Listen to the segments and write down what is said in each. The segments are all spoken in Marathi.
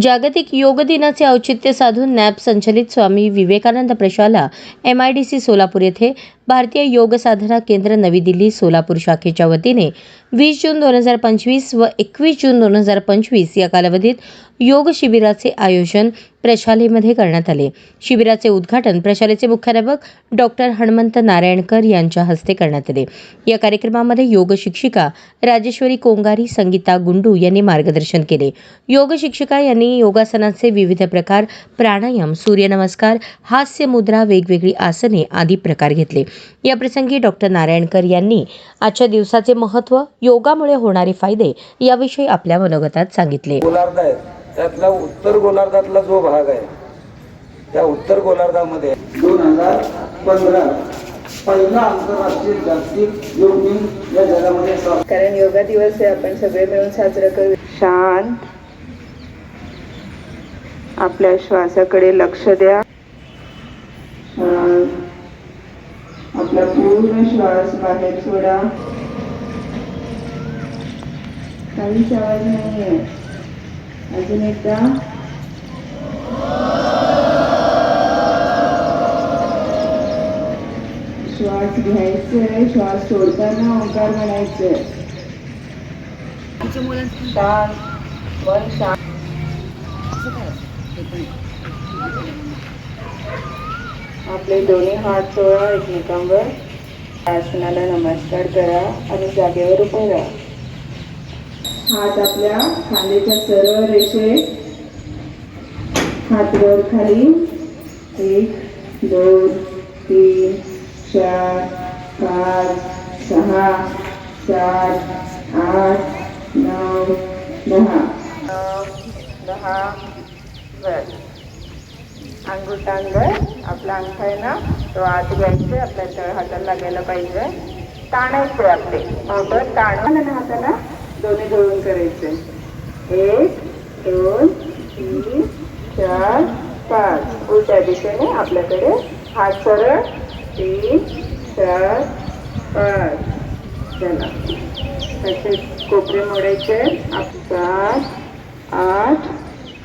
जागतिक योग दिनाचे औचित्य साधून नॅप संचलित स्वामी विवेकानंद प्रशाला M I D C Solapur येथे भारतीय योग साधना केंद्र नवी दिल्ली सोलापूर शाखेच्या वतीने वीस जून दोन हजार पंचवीस व एकवीस जून दोन हजार पंचवीस या कालावधीत योग शिबिराचे आयोजन प्रशालेमध्ये करण्यात आले. शिबिराचे उद्घाटन प्रशालेचे मुख्याध्यापक डॉक्टर हणमंत नारायणकर यांच्या हस्ते करण्यात आले. या कार्यक्रमामध्ये योग शिक्षिका राजेश्वरी कोंगारी संगीता गुंडू यांनी मार्गदर्शन केले. योग शिक्षिका यांनी योगासनाचे विविध प्रकार प्राणायाम सूर्यनमस्कार हास्य मुद्रा वेगवेगळी आसने आदी प्रकार घेतले. याप्रसंगी डॉक्टर नारायणकर यांनी आजच्या दिवसाचे महत्त्व योगामुळे होणारे फायदे याविषयी आपल्या मनोगतात सांगितले. गोलार्ध आहे त्यातला उत्तर गोलार्धातला जो भाग आहे त्या उत्तर गोलार्धामध्ये दोन हजार पंधरा पहिला आंतरराष्ट्रीय जागतिक योग दिन या जगामध्ये कारण योगा दिवस हे आपण सगळे मिळून साजरा करू. शांत आपल्या श्वासाकडे लक्ष द्या. शांत. आपला पूर्ण श्वास बाहेर सोडा. काहीच आवाज आहे. अजून एकदा. श्वास घ्यायचंय श्वास सोडताना ओंकार म्हणायचंय शांत मन शांत. आपले दोन्ही हात सोळा एकमेकांवर. आसनाला नमस्कार करा आणि जागेवर उभे राहा. हात आपल्या खांद्याच्या सरळ रेषेत हात वर खाली. एक दोन तीन चार पाच सहा सात आठ नऊ दहा. दहा बर आपला अंगठा आहे ना तो आत घ्यायचे आपल्या तळ हाताला लागायला पाहिजे. ताणायचे आपले. बोटं ताण. हाताला दोन्ही जोडून करायचे एक दोन तीन चार पाच उलट्या दिशेने आपल्याकडे हात सरळ तीन चार पाच. चला. तसेच कोपरे मोडायचे. आप सात आठ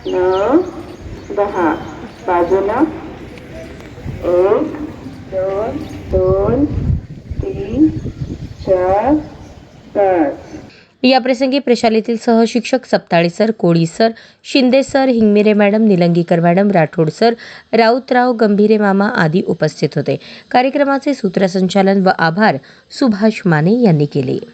नऊ दहा. बाजूला एक दोन दोन तीन चार पाच. या प्रसंगी प्रशालेतील सहशिक्षक Saptale sir Koli sir Shinde sir Hingmire madam Nilangikar madam Rathod sir Rautrao Gambhire मामा आदी उपस्थित होते. कार्यक्रमाचे सूत्रसंचालन व आभार सुभाष माने यांनी केले.